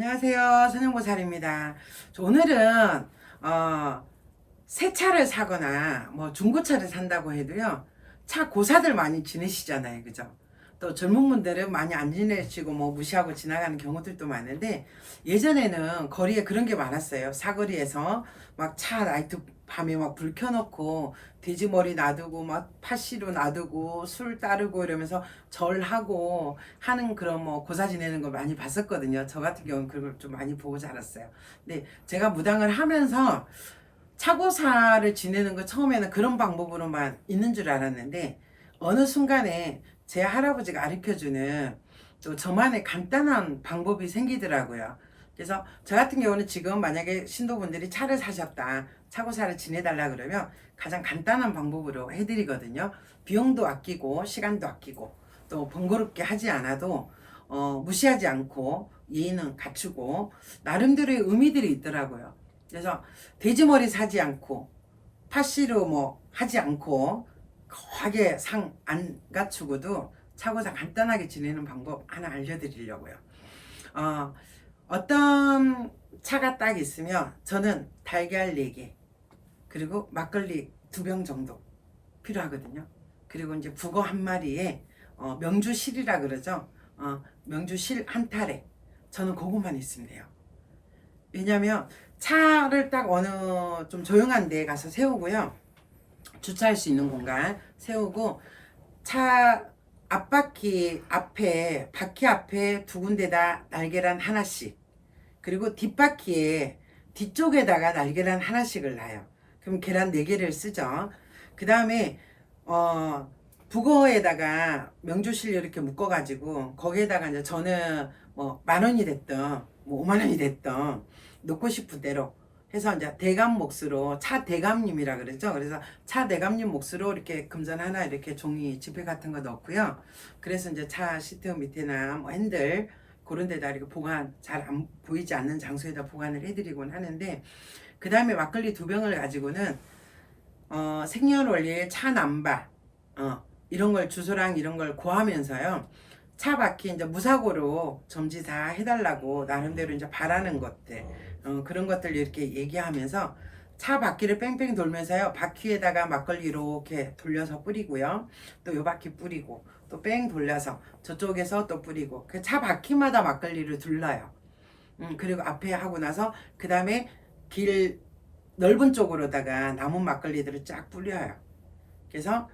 안녕하세요. 선영보살입니다. 저 오늘은 어, 새 차를 사거나 뭐 중고차를 산다고 해도요. 차 고사들 많이 지내시잖아요. 그죠? 또 젊은 분들은 많이 안 지내시고 뭐 무시하고 지나가는 경우들도 많은데 예전에는 거리에 그런 게 많았어요. 사거리에서 막 차 라이트 밤에 막 불 켜놓고 돼지머리 놔두고 막 팥시루 놔두고 술 따르고 이러면서 절하고 하는 그런 뭐 고사 지내는 걸 많이 봤었거든요. 저 같은 경우는 그걸 좀 많이 보고 자랐어요. 근데 제가 무당을 하면서 차고사를 지내는 거 처음에는 그런 방법으로만 있는 줄 알았는데 어느 순간에 제 할아버지가 가르쳐주는 또 저만의 간단한 방법이 생기더라고요. 그래서 저 같은 경우는 지금 만약에 신도분들이 차를 사셨다, 차고사를 지내달라 그러면 가장 간단한 방법으로 해드리거든요. 비용도 아끼고 시간도 아끼고 또 번거롭게 하지 않아도 어, 무시하지 않고 예의는 갖추고 나름대로의 의미들이 있더라고요. 그래서 돼지머리 사지 않고 파시로 뭐 하지 않고 거하게 상 안 갖추고도 차고사 간단하게 지내는 방법 하나 알려드리려고요. 어, 어떤 차가 딱 있으면 저는 달걀 4개 그리고 막걸리 2병 정도 필요하거든요. 그리고 이제 북어 한 마리에 어, 명주실이라 그러죠. 어, 명주실 한 탈에 저는 그것만 있으면 돼요. 왜냐면 차를 딱 어느 좀 조용한 데 가서 세우고요. 주차할 수 있는 공간 세우고 차 앞바퀴 앞에 바퀴 앞에 두 군데다 날계란 하나씩 그리고 뒷바퀴에 뒤쪽에다가 날계란 하나씩을 놔요. 그럼 계란 네 개를 쓰죠. 그 다음에 어 북어에다가 명주실 이렇게 묶어가지고 거기에다가 이제 저는 뭐 만 원이 됐던 뭐 오만 원이 됐던 넣고 싶은 대로 해서 이제 대감 몫으로 차 대감님이라 그러죠. 그래서 차 대감님 몫으로 이렇게 금전 하나 이렇게 종이 지폐 같은 거 넣고요. 그래서 이제 차 시트 밑에나 뭐 핸들 그런 데다 이렇게 보관 잘 안 보이지 않는 장소에다 보관을 해드리곤 하는데 그 다음에 막걸리 두 병을 가지고는 어, 생년월일 차 남바 어, 이런 걸 주소랑 이런 걸 구하면서요. 차 바퀴 이제 무사고로 점지 다 해달라고 나름대로 이제 바라는 것들 어, 그런 것들 이렇게 얘기하면서 차 바퀴를 뺑뺑 돌면서요. 바퀴에다가 막걸리 이렇게 돌려서 뿌리고요. 또 요 바퀴 뿌리고 또 뺑 돌려서 저쪽에서 또 뿌리고 그 차 바퀴마다 막걸리를 둘러요. 음, 그리고 앞에 하고 나서 그 다음에 길 넓은 쪽으로다가 남은 막걸리들을 쫙 뿌려요. 그래서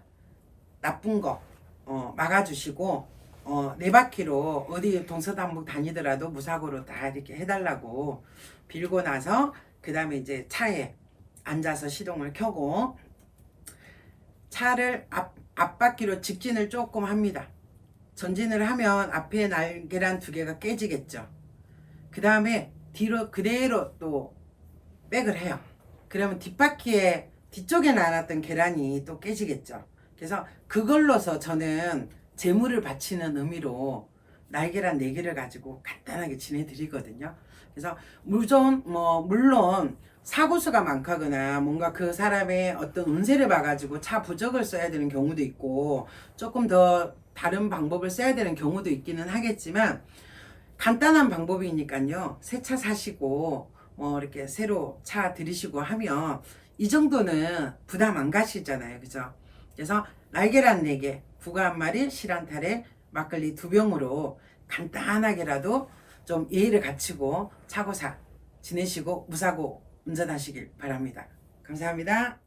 나쁜 거 어, 막아주시고 어, 네 바퀴로 어디 동서남북 다니더라도 무사고로 다 이렇게 해달라고 빌고 나서 그 다음에 이제 차에 앉아서 시동을 켜고 차를 앞, 앞바퀴로 직진을 조금 합니다. 전진을 하면 앞에 날계란 두 개가 깨지겠죠. 그 다음에 뒤로 그대로 또 백을 해요. 그러면 뒷바퀴에 뒤쪽에 나눴던 계란이 또 깨지겠죠. 그래서 그걸로서 저는 재물을 바치는 의미로 날계란 네 개를 가지고 간단하게 지내드리거든요. 그래서 물론 뭐 물론 사고수가 많거나 뭔가 그 사람의 어떤 운세를 봐가지고 차 부적을 써야 되는 경우도 있고 조금 더 다른 방법을 써야 되는 경우도 있기는 하겠지만 간단한 방법이니까요. 새 차 사시고 뭐 이렇게 새로 차 들이시고 하면 이 정도는 부담 안 가시잖아요. 그죠? 그래서 날계란 4개, 국어 한 마리, 실 한 탈에 막걸리 두 병으로 간단하게라도 좀 예의를 갖추고 차고사 지내시고 무사고 운전하시길 바랍니다. 감사합니다.